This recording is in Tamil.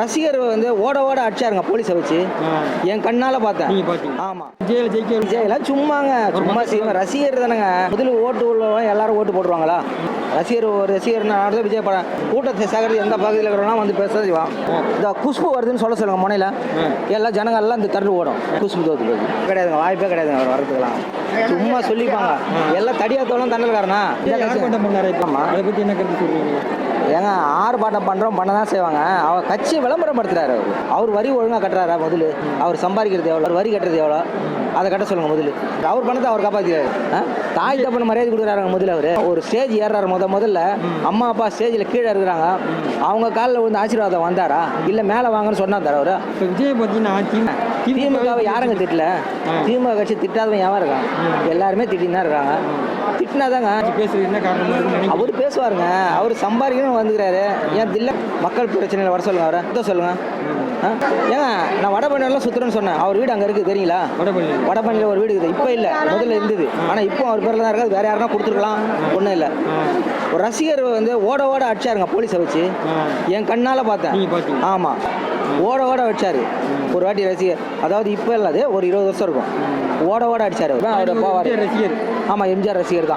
ரசிகர் வந்து ஓட ஓட அடிச்சாருங்க போலீஸை வச்சு. என் கண்ணால பார்த்தேன். ஆமா. விஜய் ஜெயிக்க விஜயெல்லாம் சும்மாங்க சும்மா செய்வேன் ரசிகர் தானேங்க. முதல்ல ஓட்டு உள்ளவங்க எல்லாரும் ஓட்டு போட்டுருவாங்களா? ரசிகர் ஒரு ரசிகர்னா அடுத்த விஜய் படம் கூட்டத்தை சேகரித்து எந்த பகுதியில் இருக்கிறவங்க வந்து பேச செய்வான் இந்த குஷ்பு வருதுன்னு சொல்ல சொல்லுங்க முனையில். எல்லா ஜனங்கள் எல்லாம் இந்த தட்டு ஓடும். குஷ்பு தோத்து கிடையாதுங்க வாய்ப்பே கிடையாதுங்க அவர் வரதுக்கெல்லாம் சும்மா சொல்லிப்பாங்க. எல்லாம் தடியாத்தோളം தண்டல்காரனா. அதை பத்தி என்ன கருத்து சொல்றீங்க? ஏங்க ஆர்ப்பாட்டம் பண்ணுறோம் பண்ண தான் செய்வாங்க. அவர் கட்சியை விளம்பரப்படுத்துறாரு அவர். அவர் வரி ஒழுங்காக கட்டுறாரா முதல்ல அவர் சம்பாதிக்கிறது எவ்வளோ? அவர் வரி கட்டுறது எவ்வளோ? அதை கட்ட சொல்லுங்க முதல்ல அவர் பணத்தை அவர் காப்பாற்றிக்கிறாரு தாய் தப்பன மரியாதை கொடுக்குறாங்க முதல்ல அவர். ஒரு ஸ்டேஜ் ஏறாரு முத முதல்ல. அம்மா அப்பா ஸ்டேஜில் கீழே இருக்கிறாங்க. அவங்க காலில் வந்து ஆசீர்வாதம் வந்தாரா? இல்லை மேலே வாங்கன்னு சொன்னார் தர அவர் விஜய் பார்த்தீங்கன்னா திமுகவை யாருங்க திட்டல. திமுக கட்சி திட்டாதவன் எவன் இருக்கான்? எல்லாருமே திட்டின்னு தான் இருக்காங்க. திட்டினாதாங்க? அவர் பேசுவாருங்க. அவர் சம்பாதிக்கணும் வந்துக்கிறாரு. ஏன் தில்ல? மக்கள் பிரச்சனையில் வர சொல்லுங்க அவரை. சுத்த சொல்லுங்க? ஏங்க நான் வடபழனியெல்லாம் சுத்துறேன்னு சொன்னேன். அவர் வீடு அங்கே இருக்குது தெரியுங்களா? வடபழனி வடபழனியில் ஒரு வீடு இருக்குது. இப்போ இல்லை. முதல்ல இருந்தது. ஆனால் இப்போ அவர் பேரில் தான் இருக்காது. வேற யாருன்னா கொடுத்துருக்கலாம். ஒன்றும் இல்லை. ஒரு ரசிகர் வந்து ஓட ஓட அடிச்சாருங்க போலீஸை வச்சு. என் கண்ணால் பார்த்தேன். ஆமாம் ஓட ஓட அடிச்சாரு. ஒரு வாட்டி ரசிகர். அதாவது இப்போ இல்லாது ஒரு இருபது வருஷம் இருக்கும். ஓட ஓட அடிச்சாரு போவார் ரசிகர். ஆமாம் எம்ஜிஆர் ரசிகர் தான்.